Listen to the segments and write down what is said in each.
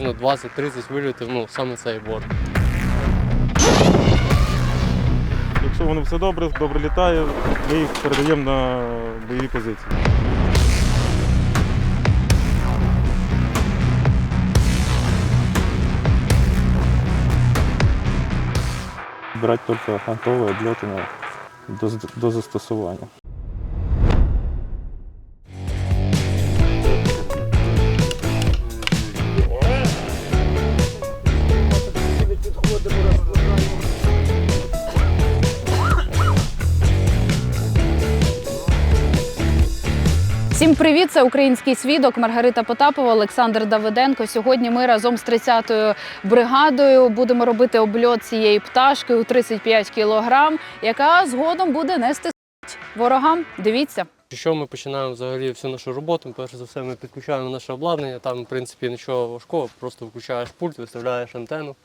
приблизно 20-30 вильотів, ну саме цей борт. Якщо воно все добре, добре літає, ми їх передаємо на бойові позиції. Брать только готовые отлетные до, до застосування. Всім привіт! Це український свідок Маргарита Потапова, Олександр Давиденко. Сьогодні ми разом з 30-ю бригадою будемо робити обльот цієї пташки у 35 кілограм, яка згодом буде нести ворогам. Дивіться. Що ми починаємо взагалі всю нашу роботу? Перш за все, ми підключаємо наше обладнання. Там, в принципі, нічого важкого, просто включаєш пульт, виставляєш антенну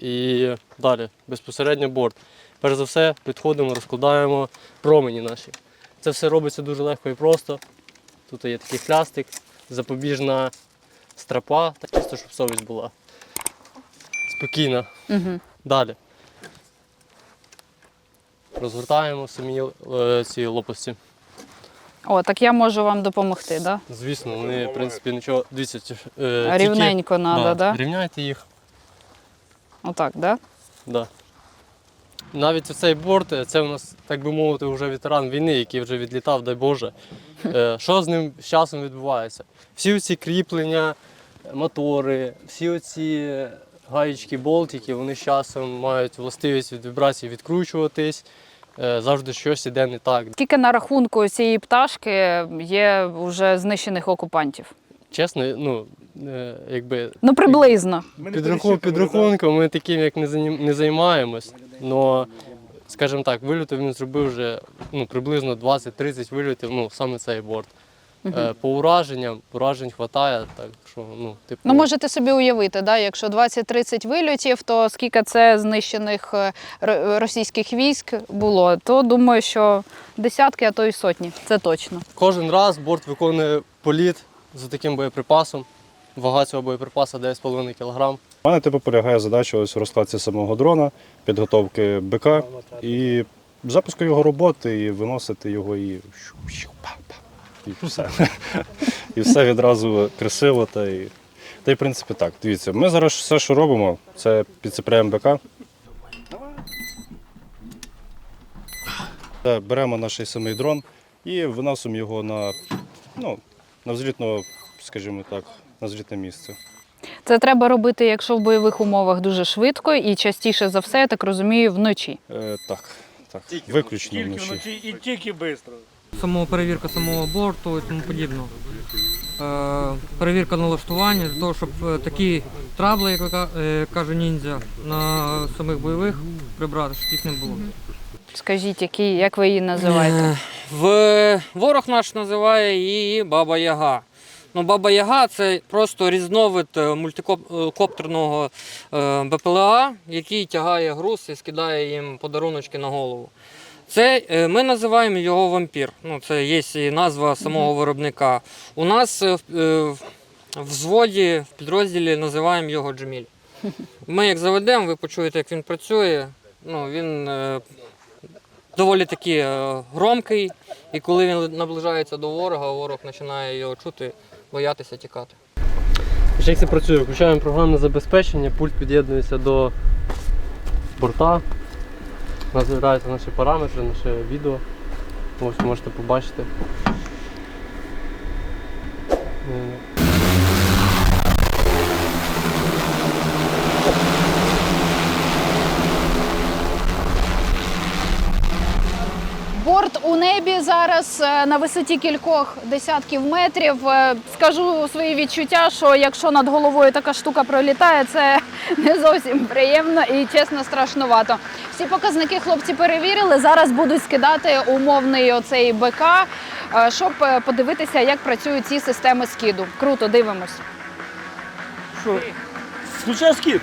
і далі безпосередньо борт. Перш за все, підходимо, розкладаємо промені наші. Це все робиться дуже легко і просто. Тут є такий хлястик, запобіжна страпа, так чисто, щоб совість була. Спокійна. Угу. Далі. Розгортаємо самі е, ці лопасті. О, так я можу вам допомогти, да? Звісно, вони, в принципі, нічого. Дивіться, ті е, Рівненько треба, да, да? Рівняйте їх. Отак, да? Да. Навіть цей борт, е, це у нас, так би мовити, вже ветеран війни, який вже відлітав, дай Боже. Е, Що з ним з часом відбувається? Всі ці кріплення, мотори, всі оці гаєчки, болтики, вони з часом мають властивість від вібрацій відкручуватись. Е, Завжди щось іде не так. Скільки на рахунку цієї пташки є вже знищених окупантів? Чесно, ну, е, якби Ну, приблизно. Підрахунком ми таким як не, не займаємось. Но, скажімо так, вильотів він зробив вже ну, приблизно 20-30 вильотів, ну, саме цей борт. Е, по ураженням, уражень вистачає, так що, ну, типу, Ну, можете собі уявити, да, якщо 20-30 вильотів, то скільки це знищених е, російських військ було, то думаю, що десятки, а то й сотні. Це точно. кожен раз борт виконує політ за таким боєприпасом. Вага цього боєприпаса 9,5 кг. У мене типу полягає задача ось в розкладці самого дрона, підготовки БК і запуску його роботи, і виносити його і і все. І все відразу красиво. Та й, та й в принципі так. Дивіться, ми зараз все, що робимо, це підцепляємо БК. Беремо наш самий дрон і виносимо його на, ну, на взлітно, скажімо так, на взлітне місце. Це треба робити, якщо в бойових умовах дуже швидко і частіше за все, я так розумію, вночі. Е, так, так. Виключно вночі. і тільки швидко. самого перевірка самого борту і тому подібно. Е, перевірка налаштування для того, щоб е, такі трабли, як ви ка- е, каже ніндзя, на самих бойових прибрати, щоб їх не було. Скажіть, які, як ви її називаєте? Е, В ворог наш називає її Баба Яга. Ну, Баба Яга це просто різновид е, мультикоптерного е, БПЛА, який тягає груз і скидає їм подаруночки на голову. Це ми називаємо його вампір. Ну, це є і назва самого виробника. У нас в- е, в взводі, в підрозділі називаємо його Джеміль. Ми як заведемо, ви почуєте, як він працює. Ну, він доволі таки е, громкий, і коли він наближається до ворога, ворог починає його чути, боятися тікати. Як це працює? Включаємо програмне забезпечення, пульт під'єднується до борта. З'являються наші параметри, наше відео. Ось можете побачити. Е, Борт у небі зараз е, на висоті кількох десятків метрів. Е, Скажу свої відчуття, що якщо над головою така штука пролітає, це не зовсім приємно і чесно страшнувато. Всі показники хлопці перевірили. Зараз будуть скидати умовний оцей БК, е, щоб подивитися, як працюють ці системи скиду. Круто, дивимось. Що? Включай скид.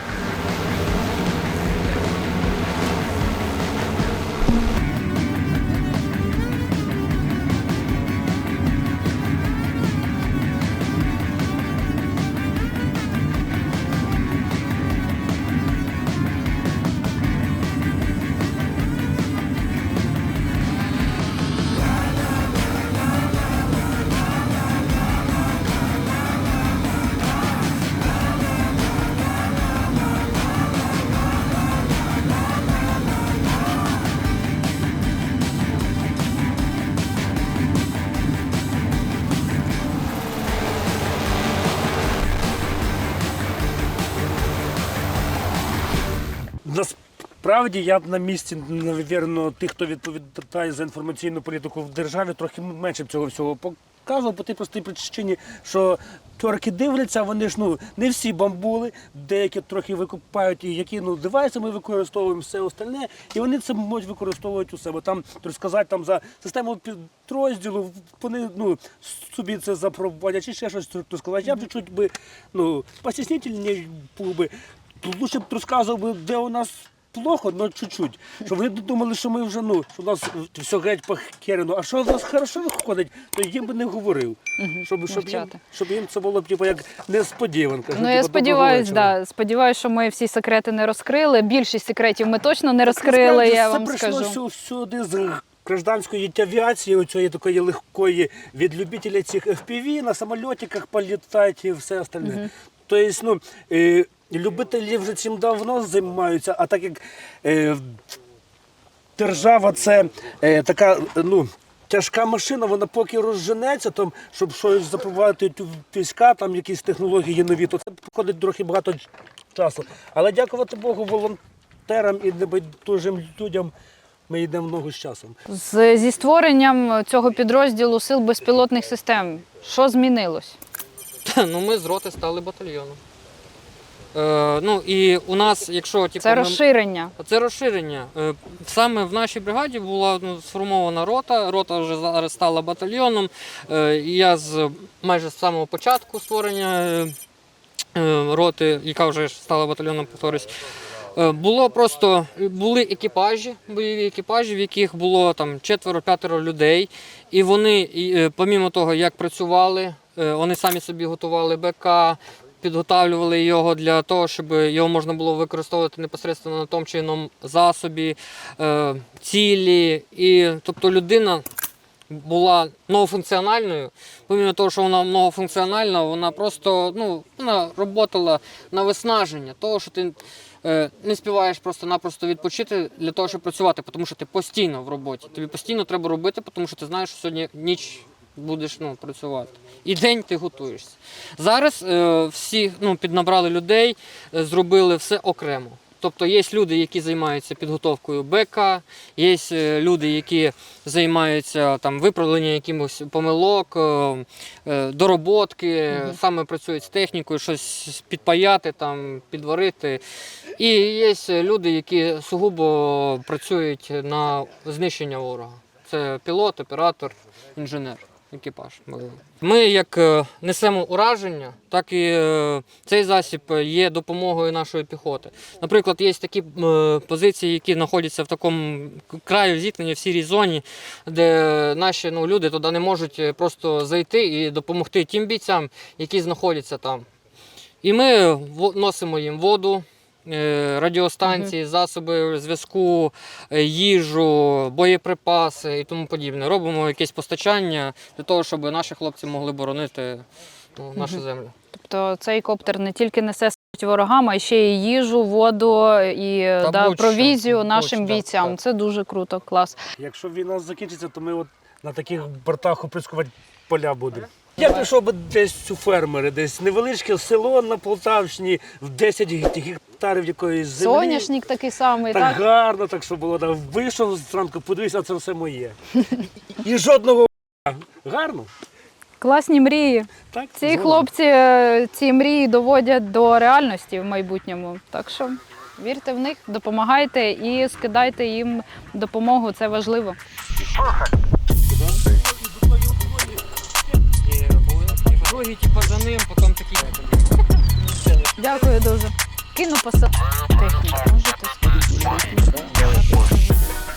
Насправді я б на місці, навірно, тих, хто відповідає за інформаційну політику в державі, трохи менше б цього всього показував по тій простій причині, що тьорки дивляться, вони ж ну не всі бамбули, деякі трохи викупають і які ну девайси ми використовуємо, все остальне, і вони це можуть використовувати у себе. Там розказати там за систему підрозділу, вони ну собі це запровадять чи ще щось розказати. Я б чуть би ну постіснительніше був би. Лучше б розказував би, де у нас плохо, але чуть-чуть. Щоб вони думали, що ми вже ну, що у нас все геть похерено. А що в нас хорошо виходить, то їм би не говорив. Щоб, щоб, їм, щоб їм це було б типу, як несподіванка. Ну, я сподіваюся, да, сподіваюся, що ми всі секрети не розкрили. Більшість секретів ми точно не розкрили, я вам це скажу. прийшло сю- сюди з гражданської авіації, оцієї такої легкої від любителя цих FPV, на самольотиках політати і все остальне. Тобто, ну, е, любителі вже цим давно займаються, а так як е, держава це е, така, ну. Тяжка машина, вона поки розженеться, там, щоб щось запровадити війська, там якісь технології нові, то це проходить трохи багато часу. Але дякувати Богу, волонтерам і небайдужим людям ми йдемо в ногу з часом. З, зі створенням цього підрозділу сил безпілотних систем, що змінилось? Ну, ми з роти стали батальйоном. Е, ну і у нас, якщо типу, Це ми- розширення. Це розширення. Е, Саме в нашій бригаді була ну, сформована рота. Рота вже зараз стала батальйоном. Е, І я з майже з самого початку створення е, е, роти, яка вже ж стала батальйоном, повторюсь. е, Було просто були екіпажі, бойові екіпажі, в яких було там четверо-п'ятеро людей. І вони, і, е, помімо того, як працювали, е, вони самі собі готували БК, підготавлювали його для того, щоб його можна було використовувати непосередньо на тому чи іному засобі, е, цілі. І, тобто людина була многофункціональною. Помимо того, що вона многофункціональна, вона просто ну, вона роботала на виснаження того, що ти е, не співаєш просто-напросто відпочити для того, щоб працювати, тому що ти постійно в роботі. Тобі постійно треба робити, тому що ти знаєш, що сьогодні ніч будеш ну, працювати. І день ти готуєшся. Зараз е, всі ну, піднабрали людей, е, зробили все окремо. Тобто є люди, які займаються підготовкою БК, є е, люди, які займаються там виправленням якимось помилок, е, е, дороботки, саме працюють з технікою, щось підпаяти, там, підварити. І є люди, які сугубо працюють на знищення ворога. Це пілот, оператор, інженер, екіпаж. Ми як е, несемо ураження, так і е, цей засіб є допомогою нашої піхоти. Наприклад, є такі е, позиції, які знаходяться в такому краю зіткнення в сірій зоні, де наші ну, люди туди не можуть е, просто зайти і допомогти тим бійцям, які знаходяться там. І ми носимо їм воду, е, радіостанції, засоби зв'язку, е, їжу, боєприпаси і тому подібне. Робимо якесь постачання для того, щоб наші хлопці могли боронити ну, нашу землю. Тобто цей коптер не тільки несе смерть ворогам, а ще й їжу, воду і Та да, будь-що, провізію нашим будь-що, бійцям. так. Це дуже круто, клас. Якщо війна закінчиться, то ми от на таких бортах оприскувати поля будемо. Я пішов би десь у фермери, десь невеличке село на Полтавщині в 10 гектарів якоїсь землі. Соняшник такий самий, Так, так? гарно, так що було. Так, вийшов зранку, подивився, це все моє. І жодного гарно. Класні мрії. Так, Ці згоден. хлопці е, ці мрії доводять до реальності в майбутньому. Так що вірте в них, допомагайте і скидайте їм допомогу. Це важливо. Другий, типу, за ним, потім такі. Дякую дуже. Кину посад техніку. Можете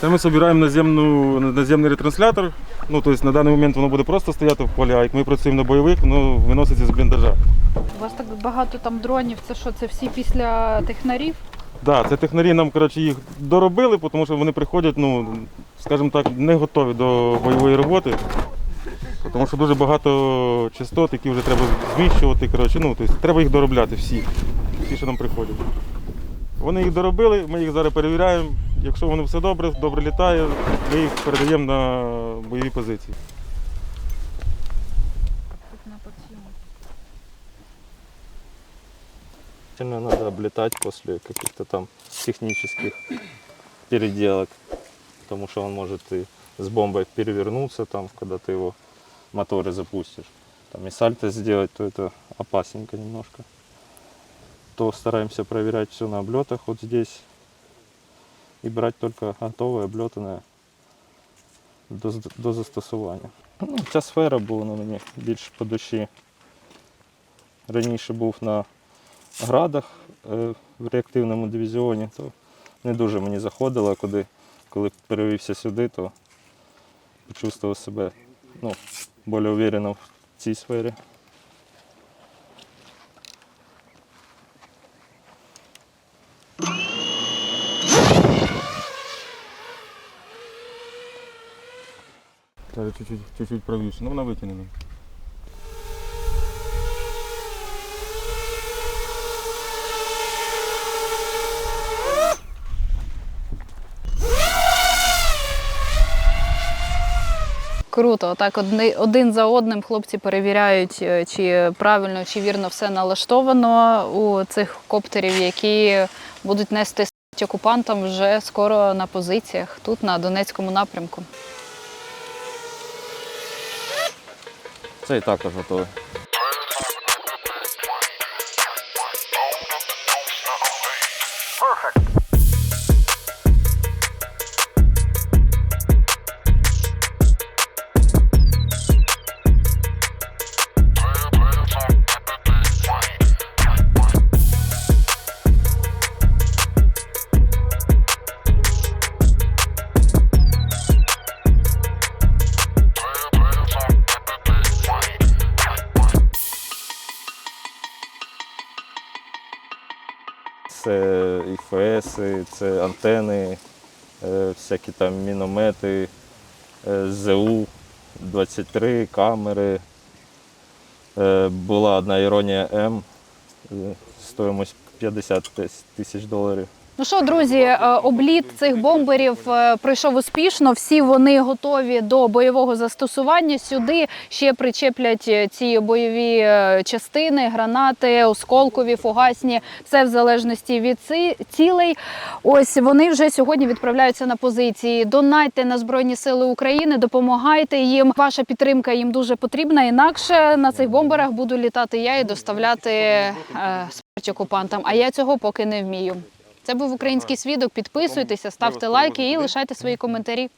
Це ми збираємо наземну, наземний ретранслятор. Ну, тобто на даний момент воно буде просто стояти в полі, а як ми працюємо на бойових, воно виноситься з бліндажа. У вас так багато там дронів. Це що? Це всі після технарів? Да, це технарі нам коротше, їх доробили, тому що вони приходять, ну, скажімо так, не готові до бойової роботи. Тому що дуже багато частот, які вже треба зміщувати. Коротше, ну, тобто, треба їх доробляти всі, всі, що нам приходять. Вони їх доробили, ми їх зараз перевіряємо. Якщо воно все добре, добре літає, ми їх передаємо на бойові позиції. Обязательно надо облетать после каких-то там технических переделок, потому что он может и с бомбой перевернуться там, когда ты его моторы запустишь. Там и сальто сделать, то это опасненько немножко. То стараемся проверять все на облетах вот здесь и брать только готовое, облетанное до, до застосування. Ну, ця сфера була на мені більш по душі. Раніше був на градах е, в реактивному дивізіоні, то не дуже мені заходило, коли, коли перевівся сюди, то почувствував себе ну, більш уверенно в цій сфері. Чуть-чуть, чуть-чуть правіше. Ну вона витягнена. Круто, так один за одним хлопці перевіряють, е, чи правильно, чи вірно все налаштовано у цих коптерів, які будуть нести окупантам вже скоро на позиціях тут, на Донецькому напрямку. Це і також готове. ФС, це антени, е, всякі там міномети, е, ЗУ-23, камери. Е, Була одна іронія М, стоїмось стоїмость 50 тисяч доларів. Ну що, друзі, е, обліт цих бомберів е, пройшов успішно. Всі вони готові до бойового застосування. Сюди ще причеплять е, ці бойові частини, гранати, осколкові, фугасні. Все в залежності від цілей. Ось вони вже сьогодні відправляються на позиції. Донайте на Збройні Сили України, допомагайте їм. Ваша підтримка їм дуже потрібна. Інакше на цих бомберах буду літати я і доставляти смерть окупантам. А я цього поки не вмію. Це був український свідок. Підписуйтеся, ставте лайки і лишайте свої коментарі.